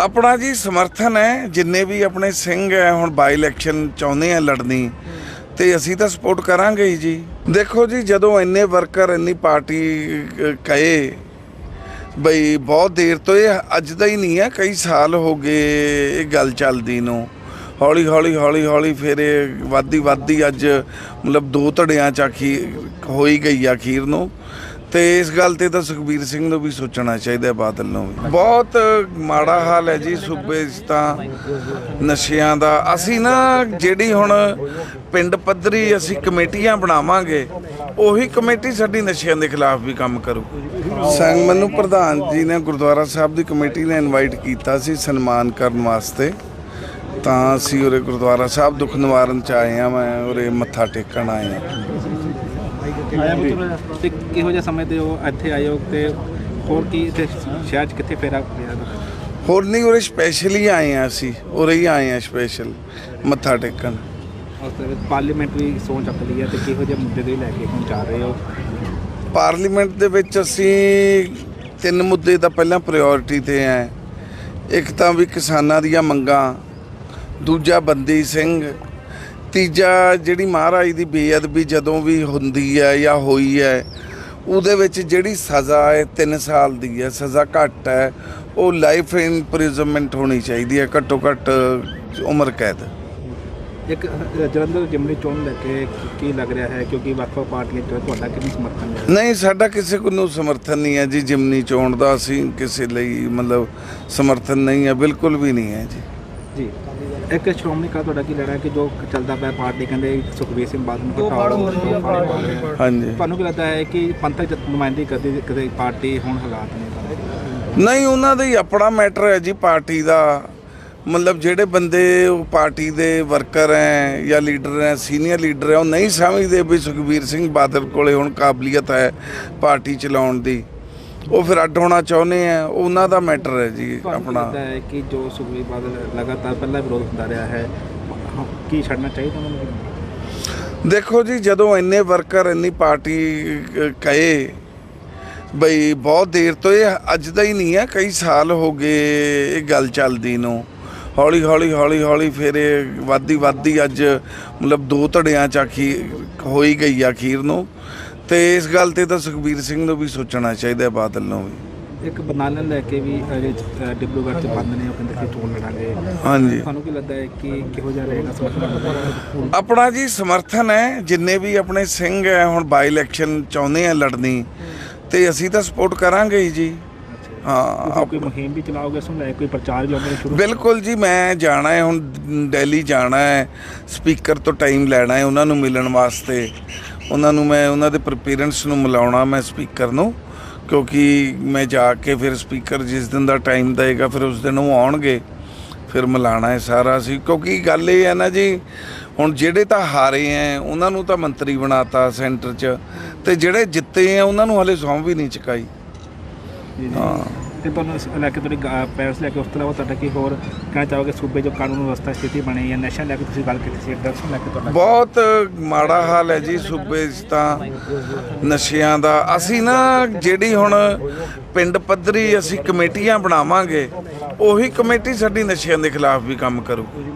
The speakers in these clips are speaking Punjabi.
ਆਪਣਾ ਜੀ ਸਮਰਥਨ ਹੈ, ਜਿੰਨੇ ਵੀ ਆਪਣੇ ਸਿੰਘ ਹੈ, ਹੁਣ ਬਾਈ ਇਲੈਕਸ਼ਨ ਚਾਹੁੰਦੇ ਆ ਲੜਨੀ, ਤੇ ਅਸੀਂ ਤਾਂ ਸਪੋਰਟ ਕਰਾਂਗੇ ਹੀ ਜੀ। ਦੇਖੋ ਜੀ, ਜਦੋਂ ਇੰਨੇ ਵਰਕਰ ਇੰਨੀ ਪਾਰਟੀ ਕਹੇ, ਬਈ ਬਹੁਤ ਦੇਰ ਤੋਂ ਇਹ ਅੱਜ ਦਾ ਹੀ ਨਹੀਂ ਹੈ, ਕਈ ਸਾਲ ਹੋ ਗਏ ਇਹ ਗੱਲ ਚੱਲਦੀ ਨੂੰ। ਹੌਲੀ ਹੌਲੀ ਹੌਲੀ ਹੌਲੀ ਫਿਰ ਇਹ ਵੱਧਦੀ ਵੱਧਦੀ ਅੱਜ ਮਤਲਬ ਦੋ ਧੜਿਆਂ ਚ ਆਖੀ, ਹੋਈ ਗਈ ਆਖੀਰ ਨੂੰ। ਤੇ ਇਸ ਗੱਲ ਤੇ ਤਾਂ ਸੁਖਬੀਰ ਸਿੰਘ ਨੂੰ ਵੀ ਸੋਚਣਾ ਚਾਹੀਦਾ ਬਾਦਲ ਨੂੰ ਵੀ। ਬਹੁਤ ਮਾੜਾ ਹਾਲ ਹੈ ਜੀ ਸੂਬੇ 'ਚ ਤਾਂ ਨਸ਼ਿਆਂ ਦਾ। ਅਸੀਂ ਨਾ ਜਿਹੜੀ ਹੁਣ ਪਿੰਡ ਪੱਧਰੀ ਅਸੀਂ ਕਮੇਟੀਆਂ ਬਣਾਵਾਂਗੇ, ਉਹੀ ਕਮੇਟੀ ਸਾਡੀ ਨਸ਼ਿਆਂ ਦੇ ਖਿਲਾਫ ਵੀ ਕੰਮ ਕਰੂ। ਸੰਗ ਮੈਨੂੰ ਪ੍ਰਧਾਨ ਜੀ ਨੇ ਗੁਰਦੁਆਰਾ ਸਾਹਿਬ ਦੀ ਕਮੇਟੀ ਨੇ ਇਨਵਾਈਟ ਕੀਤਾ ਸੀ ਸਨਮਾਨ ਕਰਨ ਵਾਸਤੇ। ਤਾਂ ਅਸੀਂ ਉਰੇ ਗੁਰਦੁਆਰਾ ਸਾਹਿਬ ਦੁੱਖ ਨਿਵਾਰਨ ਚ ਆਏ ਆ ਮੈਂ ਉਰੇ ਮੱਥਾ ਟੇਕਣ ਆਏ ਆ ਤੇ ਕਿਹੋ ਜਿਹਾ ਸਮਝਦੇ ਹੋ ਇੱਥੇ ਆਏ ਹੋ ਤੇ ਹੋਰ ਕੀ ਇੱਥੇ ਸ਼ਹਿਰ 'ਚ ਕਿੱਥੇ ਫੇਰਾ ਪਿਆ? ਤੁਹਾਡਾ? ਹੋਰ ਨਹੀਂ ਉਰੇ ਸਪੈਸ਼ਲੀ ਆਏ ਆ ਅਸੀਂ। ਉਰੇ ਹੀ ਆਏ ਆ ਸਪੈਸ਼ਲ ਮੱਥਾ ਟੇਕਣ। ਉਸ ਦੇ ਵਿੱਚ ਪਾਰਲੀਮੈਂਟਰੀ ਸੋਚ ਚੱਕ ਲਈ ਹੈ ਤੇ ਕਿਹੋ ਜਿਹੇ ਮੁੱਦੇ ਦੇ ਲੈ ਕੇ ਹੁਣ ਜਾ ਰਹੇ ਹੋ? ਪਾਰਲੀਮੈਂਟ ਦੇ ਵਿੱਚ ਅਸੀਂ ਤਿੰਨ ਮੁੱਦੇ ਤਾਂ ਪਹਿਲਾਂ ਪ੍ਰਾਇੋਰਟੀ ਤੇ ਆ ਇੱਕ ਤਾਂ ਵੀ ਕਿਸਾਨਾਂ ਦੀਆਂ ਮੰਗਾਂ ਦੂਜਾ ਬੰਦੀ ਸਿੰਘ ਤੀਜਾ ਜਿਹੜੀ ਮਹਾਰਾਜ ਦੀ ਬੇਅਦਬੀ ਜਦੋਂ ਵੀ ਹੁੰਦੀ ਹੈ ਜਾਂ ਹੋਈ ਹੈ ਉਹਦੇ ਵਿੱਚ ਜਿਹੜੀ ਸਜ਼ਾ ਹੈ 3 ਸਾਲ ਦੀ ਹੈ ਸਜ਼ਾ ਘੱਟ ਹੈ ਉਹ ਲਾਈਫ ਇੰਪ੍ਰਿਜ਼ਨਮੈਂਟ ਹੋਣੀ ਚਾਹੀਦੀ ਹੈ ਘੱਟੋ ਘੱਟ ਉਮਰ ਕੈਦ। ਇੱਕ ਜਲੰਧਰ ਜਿਮਨੀ ਚੋਣ ਲੈ ਕੇ ਕੀ ਲੱਗ ਰਿਹਾ ਹੈ? ਕਿਉਂਕਿ ਵੱਖ-ਵੱਖ ਪਾਰਟੀਆਂ 'ਚ ਤੁਹਾਡਾ ਕਿੰਨੀ ਸਮਰਥਨ ਹੈ? ਨਹੀਂ ਸਾਡਾ ਕਿਸੇ ਕੋ ਨੂੰ ਸਮਰਥਨ ਨਹੀਂ ਹੈ ਜੀ ਜਿਮਨੀ ਚੋਣ ਦਾ ਅਸੀਂ ਕਿਸੇ ਲਈ ਮਤਲਬ ਸਮਰਥਨ ਨਹੀਂ ਹੈ ਬਿਲਕੁਲ ਵੀ ਨਹੀਂ ਹੈ ਜੀ। ਜੀ। ਇੱਕ ਸ਼੍ਰੋਮਣੀ ਕਾ ਤੁਹਾਡਾ ਕੀ ਲੈਣਾ ਹੈ ਕਿ ਜੋ ਚੱਲਦਾ ਪਿਆ ਪਾਰਟੀ ਕਹਿੰਦੇ ਸੁਖਬੀਰ ਸਿੰਘ ਬਾਦਲ ਨੂੰ ਹਟਾਓ। ਹਾਂਜੀ। ਤੁਹਾਨੂੰ ਕੀ ਲੱਗਦਾ ਹੈ ਕਿ ਪੰਥਕ ਨੁਮਾਇੰਦਗੀ ਕਰਦੀ ਕਦੇ ਪਾਰਟੀ ਹੁਣ ਹਾਲਾਤ ਨੇ? ਨਹੀਂ ਉਹਨਾਂ ਦਾ ਹੀ ਆਪਣਾ ਮੈਟਰ ਹੈ ਜੀ ਪਾਰਟੀ ਦਾ। ਮਤਲਬ ਜਿਹੜੇ ਬੰਦੇ ਉਹ ਪਾਰਟੀ ਦੇ ਵਰਕਰ ਹੈ ਜਾਂ ਲੀਡਰ ਹੈ ਸੀਨੀਅਰ ਲੀਡਰ ਹੈ ਉਹ ਨਹੀਂ ਸਮਝਦੇ ਵੀ ਸੁਖਬੀਰ ਸਿੰਘ ਬਾਦਲ ਕੋਲੇ ਹੁਣ ਕਾਬਲੀਅਤ ਹੈ ਪਾਰਟੀ ਚਲਾਉਣ ਦੀ। ਉਹ ਫਿਰ ਅੱਡ ਹੋਣਾ ਚਾਹੁੰਦੇ ਆ ਉਹਨਾਂ ਦਾ ਮੈਟਰ ਹੈ ਜੀ ਆਪਣਾ। ਹੈ ਕਿ ਜੋ ਸੁਖਬੀਰ ਬਾਦਲ ਲਗਾਤਾਰ ਪਹਿਲਾਂ ਵਿਰੋਧ ਹੁੰਦਾ ਰਿਹਾ ਹੈ ਕੀ ਛੱਡਣਾ ਚਾਹੀਦਾ ਉਹਨਾਂ ਨੂੰ? ਦੇਖੋ ਜੀ ਜਦੋਂ ਇੰਨੇ ਵਰਕਰ ਇੰਨੀ ਪਾਰਟੀ ਕਹੇ ਬਈ ਬਹੁਤ ਦੇਰ ਤੋਂ ਇਹ ਅੱਜ ਦਾ ਹੀ ਨਹੀਂ ਹੈ ਕਈ ਸਾਲ ਹੋ ਗਏ ਇਹ ਗੱਲ ਚੱਲਦੀ ਨੂੰ। ਹੌਲੀ ਹੌਲੀ ਹੌਲੀ ਹੌਲੀ ਫਿਰ ਇਹ ਵੱਧਦੀ ਵੱਧਦੀ ਅੱਜ ਮਤਲਬ ਦੋ ਧੜਿਆਂ ਚ ਆਖੀ ਹੋਈ ਗਈ ਆ ਅਖੀਰ ਨੂੰ। ਤੇ ਇਸ ਗੱਲ ਤੇ ਤਾਂ ਸੁਖਬੀਰ ਸਿੰਘ ਨੂੰ ਵੀ ਸੋਚਣਾ ਚਾਹੀਦਾ ਹੈ, ਬਾਦਲ ਨੂੰ ਵੀ। ਇੱਕ ਬਨਾਨਾ ਲੈ ਕੇ ਵੀ ਅਜੇ ਅ, ਡਿਬਰੂਗੜ੍ਹ ਚ ਬੰਦ ਨੇ ਉਹ ਕਹਿੰਦੇ ਕਿ ਚੋਣ ਲੜਾਂਗੇ। ਹਾਂਜੀ। ਤੁਹਾਨੂੰ ਕੀ ਲੱਗਦਾ ਹੈ ਕਿ ਕਿਹੋ ਜਿਹਾ ਰਹੇਗਾ ਸਮਰਥਨ? ਆਪਣਾ ਜੀ ਸਮਰਥਨ ਹੈ ਜਿੰਨੇ ਵੀ ਆਪਣੇ ਸਿੰਘ ਹੈ ਹੁਣ ਬਾਈ ਇਲੈਕਸ਼ਨ ਚਾਹੁੰਦੇ ਆ ਲੜਨੀ ਤੇ ਅਸੀਂ ਤਾਂ ਸਪੋਰਟ ਕਰਾਂਗੇ ਹੀ ਜੀ। ਹਾਂ ਕੋਈ ਮੁਹਿੰਮ ਵੀ ਚਲਾਓਗੇ ਉਸ ਨੂੰ ਲੈ ਕੇ ਕੋਈ ਪ੍ਰਚਾਰ ਵੀ ਹੋਵੇ ਸ਼ੁਰੂ? ਬਿਲਕੁਲ ਜੀ ਮੈਂ ਜਾਣਾ ਹੈ ਹੁਣ ਦਿੱਲੀ ਜਾਣਾ ਹੈ ਸਪੀਕਰ ਤੋਂ ਟਾਈਮ ਲੈਣਾ ਹੈ ਉਹਨਾਂ ਨੂੰ ਮਿਲਣ ਵਾਸਤੇ। ਉਹਨਾਂ ਨੂੰ ਮੈਂ ਉਹਨਾਂ ਦੇ ਪੇਰੈਂਟਸ ਨੂੰ ਮਿਲਾਉਣਾ ਮੈਂ ਸਪੀਕਰ ਨੂੰ ਕਿਉਂਕਿ ਮੈਂ ਜਾ ਕੇ ਫਿਰ ਸਪੀਕਰ ਜਿਸ ਦਿਨ ਦਾ ਟਾਈਮ ਦੇਗਾ ਫਿਰ ਉਸ ਦਿਨ ਉਹ ਆਉਣਗੇ ਫਿਰ ਮਿਲਾਣਾ ਹੈ ਸਾਰਾ ਸੀ ਕਿਉਂਕਿ ਗੱਲ ਇਹ ਹੈ ਨਾ ਜੀ ਹੁਣ ਜਿਹੜੇ ਤਾਂ ਹਾਰੇ ਐ ਉਹਨਾਂ ਨੂੰ ਤਾਂ ਮੰਤਰੀ ਬਣਾਤਾ ਸੈਂਟਰ 'ਚ ਤੇ ਜਿਹੜੇ ਜਿੱਤੇ ਆ ਉਹਨਾਂ ਨੂੰ ਹਲੇ ਸੌਂ ਵੀ ਨਹੀਂ ਚੁਕਾਈ। ਹਾਂ। ਤੇ ਤੁਹਾਨੂੰ ਇਸ ਲੈ ਕੇ ਤੁਹਾਡੀ ਪੈਰਸ ਲੈ ਕੇ ਉਸ ਤੋਂ ਇਲਾਵਾ ਤੁਹਾਡਾ ਕੀ ਹੋਰ ਕਹਿਣਾ ਚਾਹੋਗੇ? ਸੂਬੇ ਜੋ ਕਾਨੂੰਨ ਵਿਵਸਥਾ ਸਥਿਤੀ ਬਣੀ ਜਾਂ ਨਸ਼ਾ ਲੈ ਕੇ ਤੁਸੀਂ ਗੱਲ ਕੀਤੀ ਸੀ, ਡਰੱਗਸ ਲੈ ਕੇ ਤੁਹਾਡਾ ਬਹੁਤ ਮਾੜਾ ਹਾਲ ਹੈ ਜੀ ਸੂਬੇ 'ਚ ਤਾਂ ਨਸ਼ਿਆਂ ਦਾ। ਅਸੀਂ ਨਾ ਜਿਹੜੀ ਹੁਣ ਪਿੰਡ ਪੱਧਰੀ ਅਸੀਂ ਕਮੇਟੀਆਂ ਬਣਾਵਾਂਗੇ, ਉਹੀ ਕਮੇਟੀ ਸਾਡੀ ਨਸ਼ਿਆਂ ਦੇ ਖਿਲਾਫ ਵੀ ਕੰਮ ਕਰੂਗੀ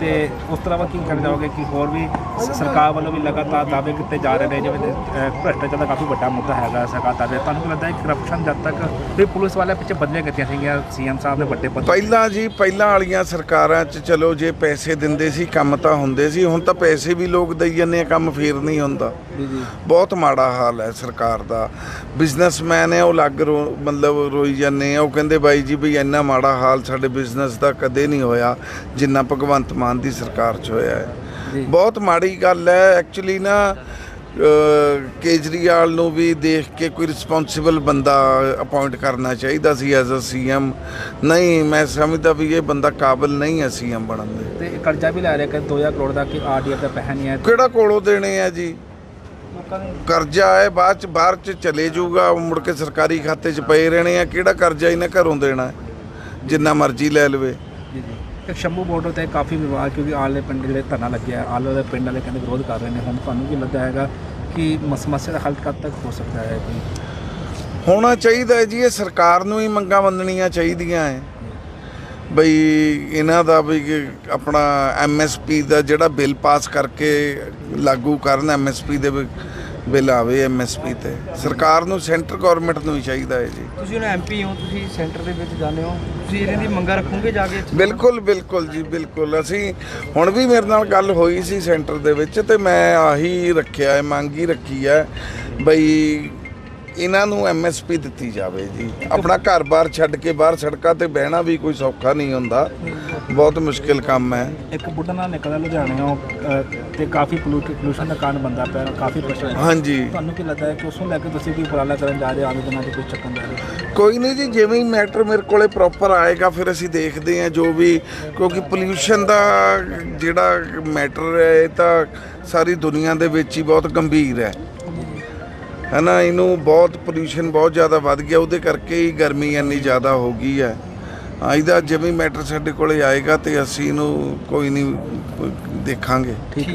ਤੇ ਉਸ ਤੋਂ ਇਲਾਵਾ ਕੀ ਕਹਿਣਾ ਚਾਹੋਗੇ ਕਿ ਹੋਰ ਵੀ ਸ- ਸਰਕਾਰ ਵੱਲੋਂ ਵੀ ਲਗਾਤਾਰ ਦਾਅਵੇ ਕੀਤੇ ਜਾ ਰਹੇ ਨੇ ਜਿਵੇਂ ਅਹ, ਭ੍ਰਿਸ਼ਟਾਚਾਰ ਦਾ ਕਾਫੀ ਵੱਡਾ ਮੁੱਦਾ ਹੈਗਾ ਸਰਕਾਰ ਦਾ। ਤੁਹਾਨੂੰ ਕੀ ਲੱਗਦਾ ਹੈ ਕਰਪਸ਼ਨ ਜਦ ਤੱਕ ਵੀ ਪੁਲਿਸ ਵਾਲਿਆਂ ਪਿੱਛੇ ਬਦਲੀਆਂ ਕੀਤੀਆਂ ਸੀਗੀਆਂ ਸੀਐਮ ਸਾਹਿਬ ਨੇ ਵੱਡੇ ਪਦ ਪਹਿਲਾਂ ਜੀ ਪਹਿਲਾਂ ਵਾਲੀਆਂ ਸਰਕਾਰਾਂ 'ਚ ਚਲੋ ਜੇ ਪੈਸੇ ਦਿੰਦੇ ਸੀ ਕੰਮ ਤਾਂ ਹੁੰਦੇ ਸੀ ਹੁਣ ਤਾਂ ਪੈਸੇ ਵੀ ਲੋਕ ਦਈ ਜਾਂਦੇ ਆ ਕੰਮ ਫੇਰ ਨਹੀਂ ਹੁੰਦਾ। ਜੀ ਜੀ। ਬਹੁਤ ਮਾੜਾ ਹਾਲ ਹੈ ਸਰਕਾਰ ਦਾ। ਬਿਜ਼ਨਸਮੈਨ ਹੈ ਉਹ ਲੱਗ ਰੋ ਮਤਲਬ ਰੋਈ ਜਾਂਦੇ ਆ ਉਹ ਕਹਿੰਦੇ ਬਾਈ ਜੀ ਵੀ ਇੰਨਾ ਮਾੜਾ ਹਾਲ ਸਾਡੇ ਬਿਜ਼ਨਸ ਦਾ ਕਦੇ ਨਹੀਂ ਹੋਇਆ। ਜਿੰਨਾ ਭਗਵੰਤ ਮਾਨ ਦੀ ਸਰਕਾਰ 'ਚ ਹੋਇਆ ਹੈ। ਬਹੁਤ ਮਾੜੀ ਗੱਲ ਹੈ। ਐਕਚੁਅਲੀ ਨਾ ਕੇਜਰੀਵਾਲ ਨੂੰ ਵੀ ਦੇਖ ਕੇ ਕੋਈ ਰਿਸਪੌਂਸਿਬਲ ਬੰਦਾ ਅਪਾਇੰਟ ਕਰਨਾ ਚਾਹੀਦਾ ਸੀ ਐਜ਼ ਅ ਸੀਐਮ ਨਹੀਂ ਮੈਂ ਸਮਝਦਾ ਵੀ ਇਹ ਬੰਦਾ ਕਾਬਿਲ ਨਹੀਂ ਹੈ ਸੀਐਮ ਬਣਨ ਦੇ। ਤੇ ਕਰਜ਼ਾ ਵੀ ਲੈ ਰਿਹਾ ਕਿ 2000 ਕਰੋੜ ਦਾ ਕਿ ਆਰਡੀਐਫ ਦਾ ਪੈਸਾ ਨਹੀਂ ਹੈ। ਕਿਹੜਾ ਕੋਲੋਂ ਦੇਣੇ ਆ ਜੀ? ਕਰਜ਼ਾ ਹੈ ਬਾਅਦ ਚ ਬਾਹਰ ਚ ਚਲੇ ਜਾਊਗਾ ਮੁੜ ਕੇ ਸਰਕਾਰੀ ਖਾਤੇ ਚ ਪਏ ਰਹਿਣੇ ਆ। ਕਿਹੜਾ ਕਰਜ਼ਾ ਇਹਨੇ ਘਰੋਂ ਦੇਣਾ? ਜਿੰਨਾ ਮਰਜ਼ੀ ਲੈ ਲਵੇ। ਇੱਕ ਸ਼ੰਭੂ ਬਾਰਡਰ ਤੇ ਕਾਫੀ ਵਿਵਾਦ ਕਿਉਂਕਿ ਆਲੇ ਪਿੰਡ ਜਿਹੜੇ ਧਰਨਾ ਲੱਗਿਆ ਆਲੇ ਦੇ ਪਿੰਡ ਵਾਲੇ ਕਹਿੰਦੇ ਵਿਰੋਧ ਕਰ ਰਹੇ ਨੇ। ਹੁਣ ਤੁਹਾਨੂੰ ਕੀ ਲੱਗਦਾ ਹੈਗਾ ਕਿ ਮਸ- ਸਮੱਸਿਆ ਦਾ ਹੱਲ ਕਦ ਤੱਕ ਹੋ ਸਕਦਾ ਹੈ ਕੋਈ ਹੋਣਾ ਚਾਹੀਦਾ ਹੈ ਜੀ ਇਹ ਸਰਕਾਰ ਨੂੰ ਹੀ ਮੰਗਾਂ ਮੰਨਣੀਆਂ ਚਾਹੀਦੀਆਂ ਹੈ। ਬਈ ਇਹਨਾਂ ਦਾ ਵੀ ਕਿ ਆਪਣਾ ਐਮਐਸਪੀ ਦਾ ਜਿਹੜਾ ਬਿੱਲ ਪਾਸ ਕਰਕੇ ਲਾਗੂ ਕਰਨ ਐਮਐਸਪੀ ਦੇ ਬਿੱਲ ਆਵੇ ਐਮਐਸਪੀ ਤੇ। ਸਰਕਾਰ ਨੂੰ ਸੈਂਟਰ ਗਵਰਨਮੈਂਟ ਨੂੰ ਹੀ ਚਾਹੀਦਾ ਹੈ ਜੀ। ਤੁਸੀਂ ਹੁਣ ਐਮਪੀ ਹੋ ਤੁਸੀਂ ਸੈਂਟਰ ਦੇ ਵਿੱਚ ਜਾਂਦੇ ਹੋ। ਤੁਸੀਂ ਇਹਨਾਂ ਦੀ ਮੰਗਾਂ ਰੱਖੋਗੇ ਜਾ ਕੇ ਬਿਲਕੁਲ ਬਿਲਕੁਲ ਜੀ, ਬਿਲਕੁਲ। ਅਸੀਂ ਹੁਣ ਵੀ ਮੇਰੇ ਨਾਲ ਗੱਲ ਹੋਈ ਸੀ ਸੈਂਟਰ ਦੇ ਵਿੱਚ ਤੇ ਮੈਂ ਆਹੀ ਰੱਖਿਆ ਹੈ, ਮੰਗ ਹੀ ਰੱਖੀ ਹੈ, ਬਈ ਇਹਨਾਂ ਨੂੰ ਐਮਐਸਪੀ ਦਿੱਤੀ ਜਾਵੇ ਜੀ। ਆਪਣਾ ਘਰ-ਬਾਰ ਛੱਡ ਕੇ ਬਾਹਰ ਸੜਕਾਂ ਤੇ ਬਹਿਣਾ ਵੀ ਕੋਈ ਸੌਖਾ ਨਹੀਂ ਹੁੰਦਾ। ਬਹੁਤ ਮੁਸ਼ਕਿਲ ਕੰਮ ਹੈ। ਇੱਕ ਬੁੱਢਾ ਨਾਲ ਨਿਕਲਦਾ ਲੁਧਿਆਣਿਓਂ ਤੇ ਕਾਫੀ ਪੋਲੂਸ਼ਨ ਦਾ ਕਾਰਨ ਬੰਦਾ ਪਿਆ ਕਾਫੀ ਪ੍ਰਸ਼ਨ ਹਾਂਜੀ। ਤੁਹਾਨੂੰ ਕੀ ਲੱਗਦਾ ਹੈ ਕਿ ਉਸ ਨੂੰ ਲੈ ਕੇ ਤੁਸੀਂ ਕੀ ਉਪਰਾਲਾ ਕਰਨ ਜਾ ਰਹੇ ਹੋ ਆਲੇ ਦਿਨਾਂ 'ਚ ਕੋਈ ਚੱਕਣ ਜਾ ਰਹੇ ਕੋਈ ਨਹੀਂ ਜੀ ਜਿਵੇਂ ਹੀ ਮੈਟਰ ਮੇਰੇ ਕੋਲੇ ਪ੍ਰੋਪਰ ਆਏਗਾ ਫਿਰ ਅਸੀਂ ਦੇਖਦੇ ਹਾਂ ਜੋ ਵੀ ਕਿਉਂਕਿ ਪੋਲਿਊਸ਼ਨ ਦਾ ਜਿਹੜਾ ਮੈਟਰ ਹੈ ਇਹ ਤਾਂ ਸਾਰੀ ਦੁਨੀਆ ਦੇ ਵਿੱਚ ਹੀ ਬਹੁਤ ਗੰਭੀਰ ਹੈ। ਹਨਾ, ਇਹਨੂੰ ਬਹੁਤ ਪੋਲਿਊਸ਼ਨ ਬਹੁਤ ਜ਼ਿਆਦਾ ਵੱਧ ਗਿਆ, ਉਹਦੇ ਕਰਕੇ ਹੀ ਗਰਮੀ ਇੰਨੀ ਜ਼ਿਆਦਾ ਹੋ ਗਈ ਹੈ। ਇਹਦਾ ਜਿਵੇਂ ਮੈਟਰ ਸਾਡੇ ਕੋਲੇ ਆਏਗਾ ਤੇ ਅਸੀਂ ਇਹਨੂੰ ਕੋਈ ਨਹੀਂ ਦੇਖਾਂਗੇ। ਠੀਕ ਹੈ।